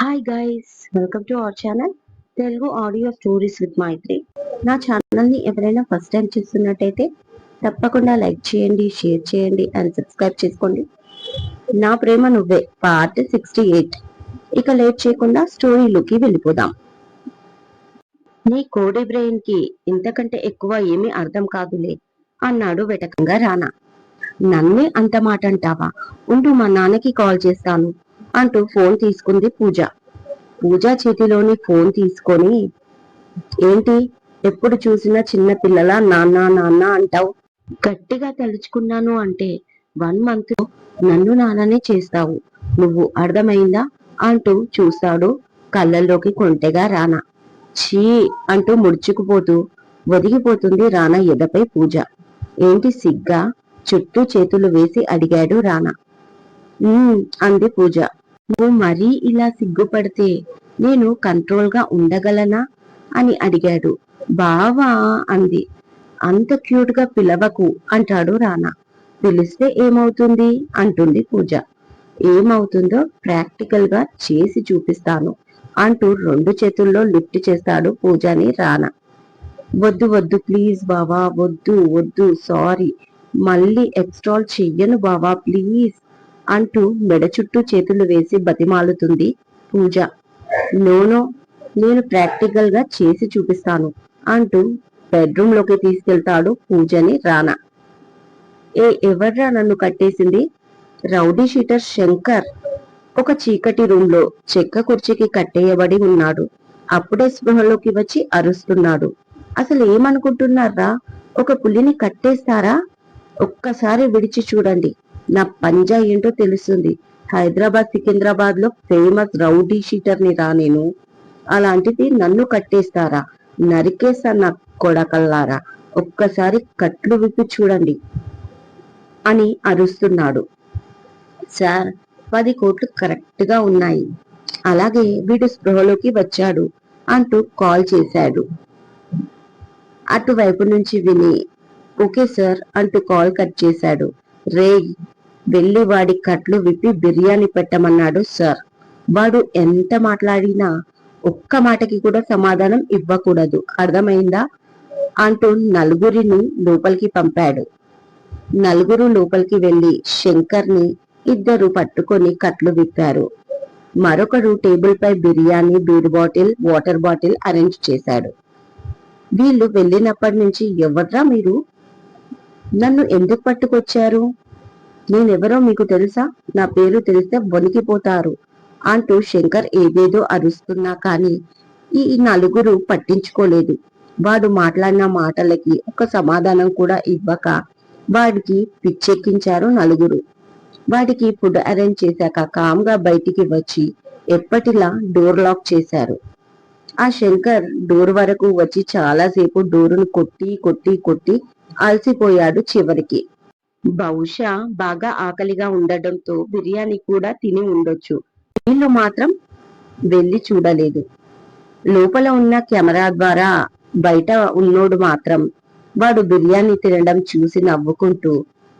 Hi guys welcome to our channel Telugu audio stories with Maitri నా ఛానల్ని ఎవరైనా first time చూస్తున్నట్టయితే తప్పకుండా లైక్ చేయండి షేర్ చేయండి అండ్ సబ్స్క్రైబ్ చేసుకోండి. నా ప్రేమ నువ్వే పార్ట్ సిక్స్టీ ఎయిట్ ఇక లేట్ చేయకుండా స్టోరీలోకి వెళ్ళిపోదాం. నీ కోడి బ్రెయిన్కి ఇంతకంటే ఎక్కువ ఏమీ అర్థం కాదులే అన్నాడు వెటకంగా రానా. నన్నే అంత మాట అంటావా? ఉండు మా నాన్నకి కాల్ చేస్తాను. అంటూ ఫోన్ తీసుకుంది పూజ. పూజ చేతిలోని ఫోన్ తీసుకొని ఏంటి? ఎప్పుడు చూసినా చిన్న పిల్లల? నాన్న నాన్న అంటావు. గట్టిగా తలుచుకున్నాను అంటే వన్ మంత్ నన్ను నాన్ననే చేస్తావు. నువ్వు అర్థమైందా? అంటూ చూస్తాడు కళ్ళల్లోకి కొంటెగా రానా ఛీ అంటూ ముడుచుకుపోతూ ఒదిగిపోతుంది రానా ఎదపై పూజ. ఏంటి సిగ్గా? చుట్టూ చేతులు వేసి అడిగాడు రానా "ఉమ్," అంది పూజ. నువ్వు మరీ ఇలా సిగ్గుపడితే నేను కంట్రోల్గా ఉండగలనా? అని అడిగాడు. బావా అంది. అంత క్యూట్గా పిలవకు అంటాడు రానా. పిలిస్తే ఏమవుతుంది? అంటుంది పూజ. ఏమవుతుందో ప్రాక్టికల్గా చేసి చూపిస్తాను అంటూ రెండు చేతుల్లో లిఫ్ట్ చేస్తాడు పూజాని రానా. వద్దు వద్దు ప్లీజ్ బావా వద్దు వద్దు సారీ. మళ్ళీ ఎక్స్ట్రాల్ చెయ్యను బావా ప్లీజ్. అంటూ మెడ చుట్టూ చేతులు వేసి బతిమాలుతుంది పూజ. నోనో నేను ప్రాక్టికల్గా చేసి చూపిస్తాను అంటూ బెడ్రూమ్లోకి తీసుకెళ్తాడు పూజని రానా. ఏ ఎవర్రా నన్ను కట్టేసింది? Rowdy sheeter Shankar. ఒక చీకటి రూమ్లో చెక్క కుర్చీకి కట్టేయబడి ఉన్నాడు. అప్పుడే స్పృహలోకి వచ్చి అరుస్తున్నాడు. అసలు ఏమనుకుంటున్నారా? ఒక పులిని కట్టేస్తారా? ఒక్కసారి విడిచి చూడండి. నా పంజా ఏంటో తెలుస్తుంది. హైదరాబాద్ సికింద్రాబాద్లో ఫేమస్ రౌడీ షీటర్ని రా నేను. అలాంటిది నన్ను కట్టేస్తారా? నరికేసా నా కొడకల్లారా? ఒక్కసారి కట్లు విప్పి చూడండి అని అరుస్తున్నాడు. సార్ పది కోట్లు కరెక్ట్గా ఉన్నాయి. అలాగే వీడు స్పృహలోకి వచ్చాడు అంటూ కాల్ చేశాడు. అటువైపు నుంచి విని ఓకే సార్ అంటూ కాల్ కట్ చేశాడు. రే వెళ్ళి వాడి కట్లు విప్పి బిర్యానీ పెట్టమన్నాడు సార్ వాడు ఎంత మాట్లాడినా ఒక్క మాటకి కూడా సమాధానం ఇవ్వకూడదు. అర్థమైందా? అంటూ నలుగురిని లోపలికి పంపాడు. నలుగురు లోపలికి వెళ్ళి శంకర్ని ఇద్దరు పట్టుకొని కట్లు విప్పారు. మరొకడు టేబుల్ పై biryani beer bottle water bottle arrange చేశాడు. వీళ్ళు వెళ్ళినప్పటి నుంచి ఎవర్రా మీరు? నన్ను ఎందుకు పట్టుకొచ్చారు? నేనెవరో మీకు తెలుసా? నా పేరు తెలిస్తే వణికిపోతారు అంటూ శంకర్ ఏదేదో అరుస్తున్నా కాని ఈ నలుగురు పట్టించుకోలేదు. వాడు మాట్లాడిన మాటలకి ఒక సమాధానం కూడా ఇవ్వక వాడికి పిచ్చెక్కించారు నలుగురు. వాడికి ఫుడ్ అరేంజ్ చేశాక కామ్గా బయటికి వచ్చి ఎప్పటిలా డోర్ లాక్ చేశారు. ఆ శంకర్ డోర్ వరకు వచ్చి చాలాసేపు డోరును కొట్టి కొట్టి కొట్టి అలసిపోయాడు చివరికి. బహుశా బాగా ఆకలిగా ఉండడంతో బిర్యానీ కూడా తిని ఉండొచ్చు. వీళ్ళు మాత్రం వెళ్ళి చూడలేదు. లోపల ఉన్న కెమెరా ద్వారా బయట ఉన్నోడు మాత్రం వాడు బిర్యానీ తినడం చూసి నవ్వుకుంటూ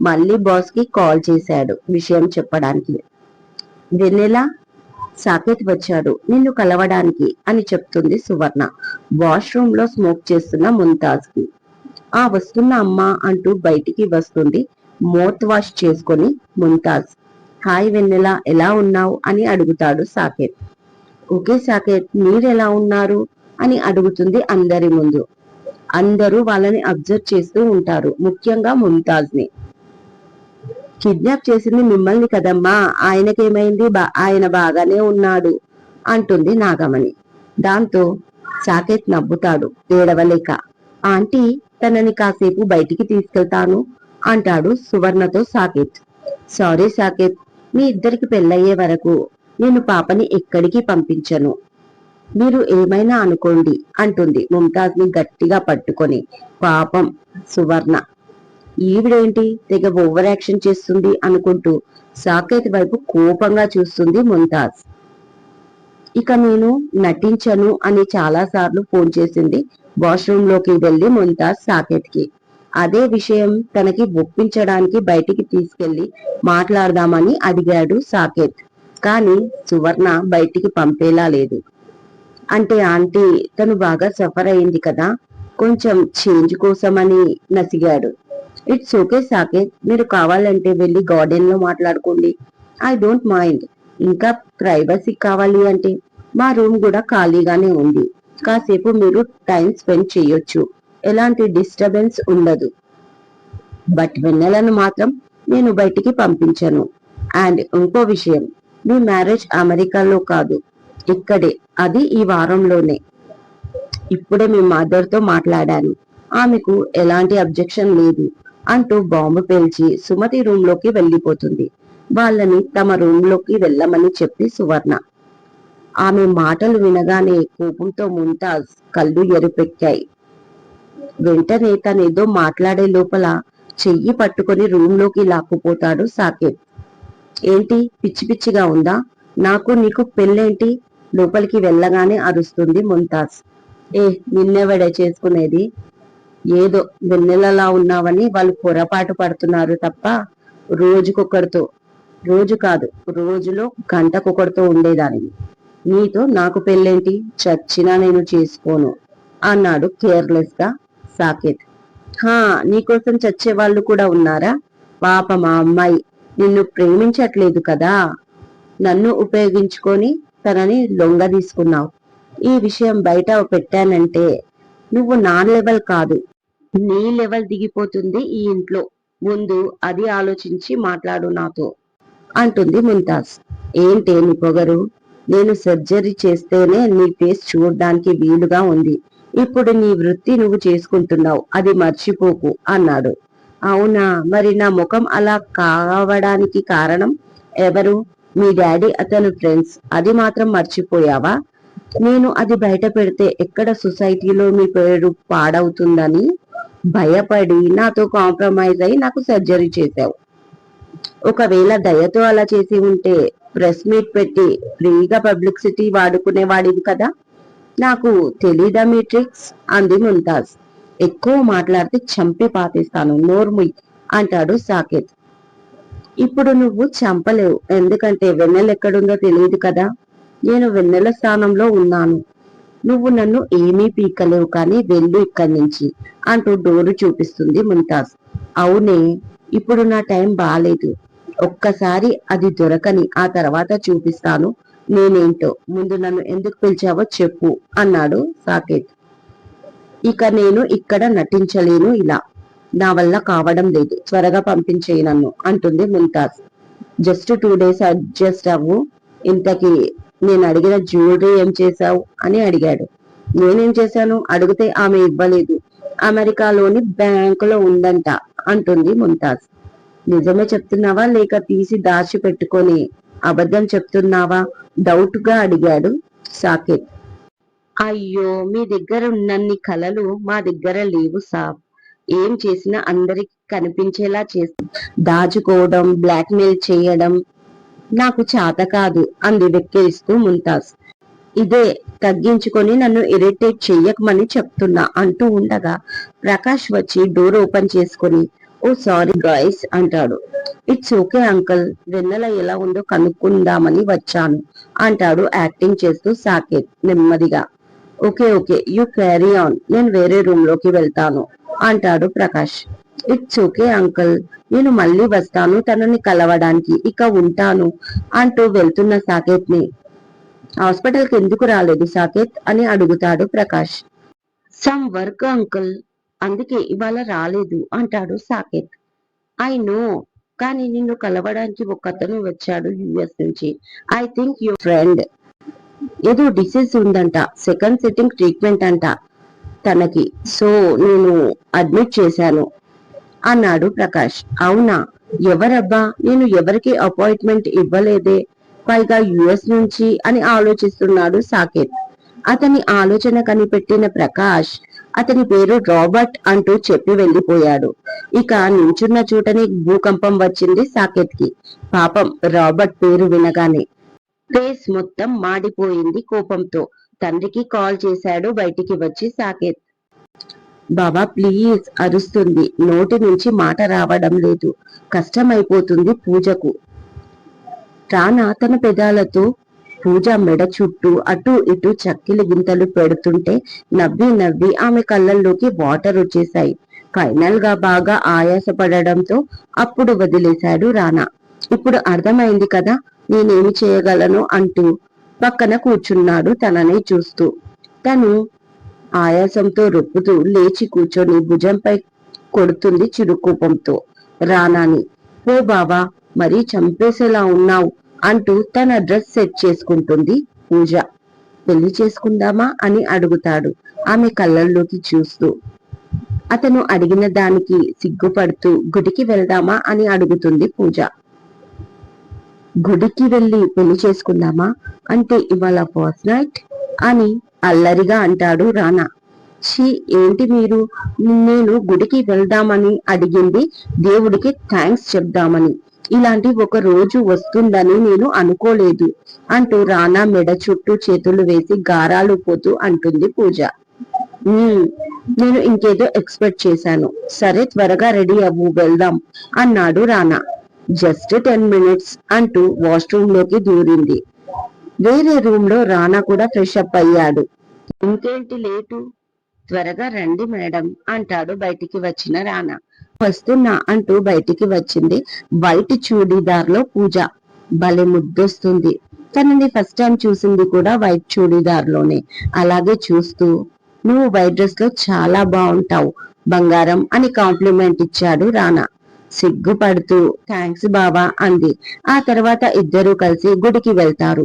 మళ్ళీ బాస్కి కాల్ చేశాడు విషయం చెప్పడానికి. వెన్నెలా సాకేత్ వచ్చాడు. నిన్ను కలవడానికి అని చెప్తుంది సువర్ణ. వాష్రూమ్లో స్మోక్ చేస్తున్న ముంతాజ్కి ఆ వస్తున్న అమ్మ అంటూ బయటికి వస్తుంది. మౌత్ వాష్ చేసుకొని ముంతాజ్ హాయ్ వెన్నెల ఎలా ఉన్నావు? అని అడుగుతాడు సాకేత్. ఓకే సాకేత్ మీరెలా ఉన్నారు? అని అడుగుతుంది అందరి ముందు. అందరూ వాళ్ళని అబ్జర్వ్ చేస్తూ ఉంటారు ముఖ్యంగా ముంతాజ్ని కిడ్నాప్ చేసింది మిమ్మల్ని కదమ్మా ఆయనకేమైంది? బా ఆయన బాగానే ఉన్నాడు అంటుంది నాగమణి. దాంతో సాకేత్ నవ్వుతాడు ఏడవలేక. ఆంటీ తనని కాసేపు బయటికి తీసుకెళ్తాను. అంటాడు సువర్ణతో సాకేత్. సారీ సాకేత్ మీ ఇద్దరికి పెళ్ళయ్యే వరకు నేను పాపని ఎక్కడికి పంపించను. మీరు ఏమైనా అనుకోండి అంటుంది ముంతాజ్ని గట్టిగా పట్టుకొని. పాపం సువర్ణ. ఈవిడేంటి తెగ ఓవర్ యాక్షన్ చేస్తుంది అనుకుంటూ సాకేత్ వైపు కోపంగా చూస్తుంది ముంతాజ్. ఇక నేను నటించను అని చాలా సార్లు ఫోన్ చేసింది వాష్రూమ్లోకి వెళ్ళి ముంతాజ్ సాకేత్కి అదే విషయం తనకి ఒప్పించడానికి బయటికి తీసుకెళ్ళి మాట్లాడదామని అడిగాడు సాకేత్. కానీ సువర్ణ బయటికి పంపేలా లేదు. అంటే ఆంటీ తను బాగా సఫర్ అయింది కదా కొంచెం చేంజ్ కోసమని నసిగాడు. ఇట్స్ ఓకే సాకేత్ మీరు కావాలంటే వెళ్ళి గార్డెన్లో మాట్లాడుకోండి. I don't mind. ఇంకా ప్రైవసీ కావాలి అంటే మా రూమ్ కూడా ఖాళీగానే ఉంది. కాసేపు మీరు టైం స్పెండ్ చేయొచ్చు. ఎలాంటి డిస్టర్బెన్స్ ఉండదు. బట్ వెన్నెలను మాత్రం నేను బయటికి పంపించను. అండ్ ఇంకో విషయం మీ మ్యారేజ్ అమెరికాలో కాదు. ఇక్కడే అది ఈ వారంలోనే. ఇప్పుడే మీ మదర్తో మాట్లాడాను. ఆమెకు ఎలాంటి అబ్జెక్షన్ లేదు అంటూ బాంబు పేల్చి సుమతి రూమ్లోకి వెళ్ళిపోతుంది. వాళ్ళని తమ రూమ్లోకి వెళ్ళమని చెప్పి సువర్ణ. ఆమె మాటలు వినగానే కోపంతో ముంతాజ్ కళ్ళు ఎరుపెక్కాయి. వెంటనే తనేదో మాట్లాడే లోపల చెయ్యి పట్టుకొని రూమ్లోకి లాక్కుపోతాడు సాకేత్. ఏంటి? పిచ్చి పిచ్చిగా ఉందా? నాకు నీకు పెళ్ళేంటి? లోపలికి వెళ్ళగానే అరుస్తుంది ముంతాజ్. ఏ నిన్నెవడే చేసుకునేది? ఏదో వెన్నెలలా ఉన్నావని వాళ్ళు పొరపాటు పడుతున్నారు తప్ప రోజుకొకరితో రోజు కాదు రోజులో గంటకొకరితో ఉండేదానివి. నీతో నాకు పెళ్ళేంటి? చచ్చినా నేను చేసుకోను అన్నాడు కేర్లెస్గా సాకేత్. హా నీకోసం చచ్చే వాళ్ళు కూడా ఉన్నారా? పాప మా అమ్మాయి నిన్ను ప్రేమించట్లేదు కదా? నన్ను ఉపయోగించుకొని తనని లొంగ తీసుకున్నావు. ఈ విషయం బయట పెట్టానంటే నువ్వు నా లెవెల్ కాదు. నీ లెవెల్ దిగిపోతుంది ఈ ఇంట్లో. ముందు అది ఆలోచించి మాట్లాడు నాతో అంటుంది ముంతాజ్. ఏంటే నీ పొగరు? నేను సర్జరీ చేస్తేనే నీ ఫేస్ చూడడానికి వీలుగా ఉంది. ఇప్పుడు నీ వృత్తి నువ్వు చేసుకుంటున్నావు అది మర్చిపోకు అన్నాడు. అవునా? మరి నా ముఖం అలా కావడానికి కారణం ఎవరు? మీ డాడీ అతను ఫ్రెండ్స్. అది మాత్రం మర్చిపోయావా? నేను అది బయట పెడితే ఎక్కడ సొసైటీలో మీ పేరు పాడవుతుందని భయపడి నాతో కాంప్రమైజ్ అయి నాకు సర్జరీ చేశావు. ఒకవేళ దయతో అలా చేసి ఉంటే ప్రెస్ మీట్ పెట్టి ఫ్రీగా పబ్లిసిటీ వాడుకునేవాడివి కదా? నాకు తెలీదా మీ ట్రిక్స్ అంది ముంతాజ్. ఎక్కువ మాట్లాడితే చంపి పాతిస్తాను నోర్ముయ్ అంటాడు సాకేత్. ఇప్పుడు నువ్వు చంపలేవు ఎందుకంటే వెన్నెల ఎక్కడుందో తెలియదు కదా. నేను వెన్నెల స్థానంలో ఉన్నాను. నువ్వు నన్ను ఏమీ పీకలేవు కానీ వెళ్ళు ఇక్కడి నుంచి అంటూ డోరు చూపిస్తుంది ముంతాజ్. అవునే ఇప్పుడు నా టైం బాలేదు. ఒక్కసారి అది దొరకని ఆ తర్వాత చూపిస్తాను నేనేంటో ముందు నన్ను ఎందుకు పిలిచావో చెప్పు అన్నాడు సాకేత్. ఇక నేను ఇక్కడ నటించలేను ఇలా. నా వల్ల కావడం లేదు. త్వరగా పంపించేయి నన్ను అంటుంది Mumtaz. Just two days adjust అవ్వు. ఇంతకి నేను అడిగిన జ్యువెలరీ ఏం చేశావు అని అడిగాడు. నేనేం చేశాను? అడిగితే ఆమె ఇవ్వలేదు. అమెరికాలోని బ్యాంకులో ఉందంట అంటుంది ముంతాజ్. నిజమే చెప్తున్నావా? లేక తీసి దాచి పెట్టుకొని అబద్ధం చెప్తున్నావా? డౌట్గా అడిగాడు సాకేత్. అయ్యో మీ దగ్గర ఉన్నన్ని కలలు మా దగ్గర లేవు సాబ్. ఏం చేసినా అందరికి కనిపించేలా చేసి దాచుకోవడం బ్లాక్మెయిల్ చేయడం నాకు చేత కాదు అంది వెక్కిరిస్తూ ముంతాజ్. ఇదే తగ్గించుకొని నన్ను ఇరిటేట్ చెయ్యకమని చెప్తున్నా అంటూ ఉండగా ప్రకాష్ వచ్చి డోర్ ఓపెన్ చేసుకొని ఓ సారీ గాయస్ అంటాడు. ఇట్స్ ఓకే అంకుల్ వెన్నెల ఎలా ఉందో కనుక్కుందామని వచ్చాను అంటాడు యాక్టింగ్ చేస్తూ సాకేత్ నెమ్మదిగా. Okay okay you carry on నేను వేరే రూమ్లోకి వెళ్తాను అంటాడు ప్రకాష్. ఇట్స్ ఓకే అంకుల్ నేను మళ్ళీ వస్తాను తనని కలవడానికి ఇక ఉంటాను అంటూ వెళ్తున్న సాకేత్ని హాస్పిటల్కి ఎందుకు రాలేదు సాకేత్ అని అడుగుతాడు ప్రకాష్. సమ్ వర్క్ అంకుల్ అందుకే ఇవాళ రాలేదు అంటాడు సాకేత్. ఐ నో కానీ నిన్ను కలవడానికి ఒక అతను వచ్చాడు యుఎస్ నుంచి. I think your friend. ఏదో డిసీజ్ ఉందంట సెకండ్ సిట్టింగ్ ట్రీట్మెంట్ అంట తనకి. సో నేను అడ్మిట్ చేశాను అన్నాడు ప్రకాష్. అవునా? ఎవరబ్బా? నేను ఎవరికి అపాయింట్మెంట్ ఇవ్వలేదే పైగా యుఎస్ నుంచి అని ఆలోచిస్తున్నాడు సాకేత్. అతని ఆలోచన కనిపెట్టిన ప్రకాష్ అతని పేరు రాబర్ట్ అంటూ చెప్పి వెళ్ళిపోయాడు ఇక నించున్న చూటని భూకంపం వచ్చింది సాకేత్కి పాపం రాబర్ట్ పేరు వినగానే ఫేస్ మొత్తం మాడిపోయింది కోపంతో. తండ్రికి కాల్ చేశాడు బయటికి వచ్చి సాకేత్. బాబా ప్లీజ్ అరుస్తుంది. నోటి నుంచి మాట రావడం లేదు. కష్టమైపోతుంది పూజకు. రానా తన పెదాలతో పూజ మెడ చుట్టూ అటు ఇటు చక్కిలి గింతలు పెడుతుంటే నవ్వి నవ్వి ఆమె కళ్ళల్లోకి వాటర్ వచ్చేశాయి. ఫైనల్గా బాగా ఆయాసపడడంతో అప్పుడు వదిలేశాడు రానా ఇప్పుడు అర్థమైంది కదా నేనేమి చేయగలను? అంటూ పక్కన కూర్చున్నాడు తనని చూస్తూ. తను ఆయాసంతో రొప్పుతూ లేచి కూర్చొని భుజంపై కొడుతుంది చిరుకోపంతో. రానాని ఓ బావా మరీ చంపేసేలా ఉన్నావు. అంటూ తన డ్రెస్ సెట్ చేసుకుంటుంది. పూజ పెళ్ళి చేసుకుందామా అని అడుగుతాడు. ఆమె కళ్ళల్లోకి చూస్తూ. అతను అడిగిన దానికి సిగ్గుపడుతూ గుడికి వెళ్దామా అని అడుగుతుంది పూజ. గుడికి వెళ్ళి పెళ్ళి చేసుకుందామా అంటే ఇవాళ ఫస్ట్ నైట్ అని అల్లరిగా అంటాడు రానా ఛీ ఏంటి మీరు? నేను గుడికి వెళ్దామని అడిగింది. దేవుడికి థ్యాంక్స్ చెప్దామని. ఇలాంటి ఒక రోజు వస్తుందని నేను అనుకోలేదు అంటూ రానా మెడ చుట్టూ చేతులు వేసి గారాలు పోతూ అంటుంది పూజ. నేను ఇంకేదో ఎక్స్పెక్ట్ చేశాను. సరే త్వరగా రెడీ అవ్వు వెళ్దాం అన్నాడు రానా. జస్ట్ టెన్ మినిట్స్ అంటూ వాష్రూమ్లోకి దూరింది. వేరే రూమ్లో రానా కూడా ఫ్రెష్ అప్ అయ్యాడు. ఇంకేంటి లేటు? త్వరగా రండి మేడం అంటాడు బయటికి వచ్చిన రానా. వస్తున్నా అంటూ బయటికి వచ్చింది. వైట్ చూడీదార్లో పూజ. భలే ముద్దొస్తుంది. తనని ఫస్ట్ టైం చూసింది కూడా వైట్ చూడీదార్లోనే. అలాగే చూస్తూ నువ్వు వైట్ డ్రెస్లో చాలా బాగుంటావు. బంగారం అని కాంప్లిమెంట్ ఇచ్చాడు రానా. సిగ్గుపడుతూ థ్యాంక్స్ బావా అంది. ఆ తర్వాత ఇద్దరూ కలిసి గుడికి వెళ్తారు.